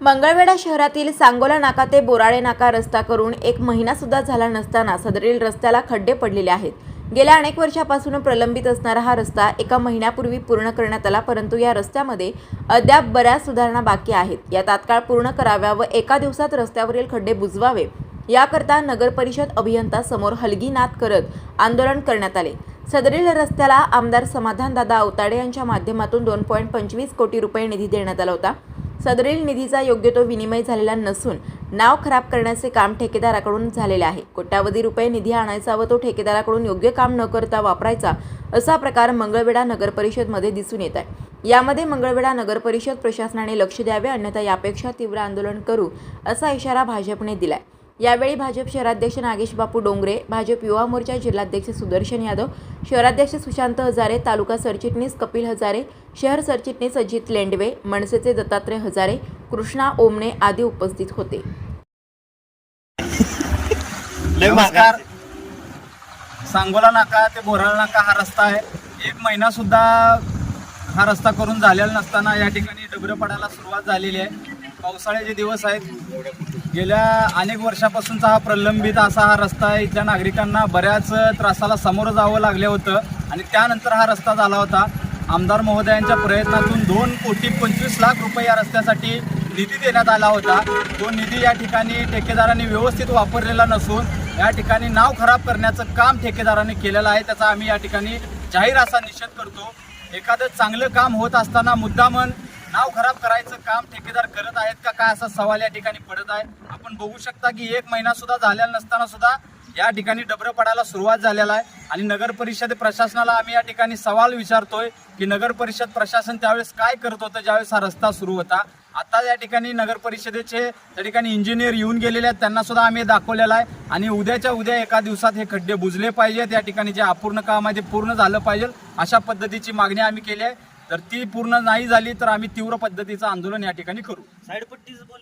मंगळवेढा शहरातील सांगोला नाका ते बोराळे नाका रस्ता करून एक महिना सुद्धा झाला नसताना सदरील रस्त्याला खड्डे पडलेले आहेत. गेल्या अनेक वर्षापासून प्रलंबित असणारा हा रस्ता एका महिन्यापूर्वी पूर्ण करण्यात आला परंतु या रस्त्यामध्ये अद्याप बऱ्याच सुधारणा बाकी आहेत. या तात्काळ पूर्ण कराव्या व एका दिवसात रस्त्यावरील खड्डे बुजवावे याकरता नगरपरिषद अभियंता समोर हलगी नाद करत आंदोलन करण्यात आले. सदरील रस्त्याला आमदार समाधानदादा अवताडे यांच्या माध्यमातून दोन पॉईंट पंचवीस कोटी रुपये निधी देण्यात आला होता. सदरील निधीचा योग्य तो विनिमय झालेला नसून नाव खराब करण्याचे काम ठेकेदाराकडून झालेले आहे. कोट्यावधी रुपये निधी आणायचा व तो ठेकेदाराकडून योग्य काम न करता वापरायचा असा प्रकार मंगळवेढा नगरपरिषदमध्ये दिसून येत आहे. यामध्ये मंगळवेढा नगरपरिषद प्रशासनाने लक्ष द्यावे अन्यथा यापेक्षा तीव्र आंदोलन करू असा इशारा भाजपने दिलाय. यावेळी भाजप शहराध्यक्ष नागेश बापू डोंगरे भाजप युवा मोर्चा जिल्हाध्यक्ष सुदर्शन यादव शहराध्यक्ष सुशांत हजारे तालुका सरचिटणीस कपिल हजारे शहर सरचिटणीस अजित लेंडवे मनसेचे दत्तात्रय हजारे कृष्णा ओमणे आदी उपस्थित होते. नमस्कार सांगोला नाका ते बोराळ नाका हा रस्ता आहे. एक महिना सुद्धा हा रस्ता करून झालेला नसताना या ठिकाणी डबरं पडायला सुरुवात झालेली आहे. पावसाळ्याचे दिवस आहेत. गेल्या अनेक वर्षापासूनचा हा प्रलंबित असा हा रस्ता आहे. इथल्या नागरिकांना बऱ्याच त्रासाला सामोरं जावं लागलं होतं आणि त्यानंतर हा रस्ता झाला होता. आमदार महोदयांच्या प्रयत्नातून दोन कोटी पंचवीस लाख रुपये या रस्त्यासाठी निधी देण्यात आला होता. तो निधी या ठिकाणी ठेकेदारांनी व्यवस्थित वापरलेला नसून या ठिकाणी नाव खराब करण्याचं काम ठेकेदारांनी केलेलं आहे. त्याचा आम्ही या ठिकाणी जाहीर असा निषेध करतो. एखादं चांगलं काम होत असताना मुद्दामन नाव खराब करायचं काम ठेकेदार करत आहेत का? काय असा सवाल या ठिकाणी पडत आहे? आपण बघू शकता की एक महिना सुद्धा झालेला नसताना सुद्धा या ठिकाणी डबरं पडायला सुरुवात झालेला आहे. आणि नगर परिषद प्रशासनाला आम्ही या ठिकाणी सवाल विचारतोय की नगर परिषद प्रशासन त्यावेळेस काय करत होतं ज्यावेळेस हा रस्ता सुरू होता? आता या ठिकाणी नगर परिषदेचे त्या ठिकाणी इंजिनियर येऊन गेलेले आहेत. त्यांना सुद्धा आम्ही दाखवलेला आहे. आणि उद्याच्या उद्या एका दिवसात हे खड्डे बुजले पाहिजेत. या ठिकाणी जे अपूर्ण काम आहे ते पूर्ण झालं पाहिजे. अशा पद्धतीची मागणी आम्ही केली आहे. तर ती पूर्ण नाही झाली तर आम्ही तीव्र पद्धतीचं आंदोलन या ठिकाणी करू. साईडपट्टीच बोल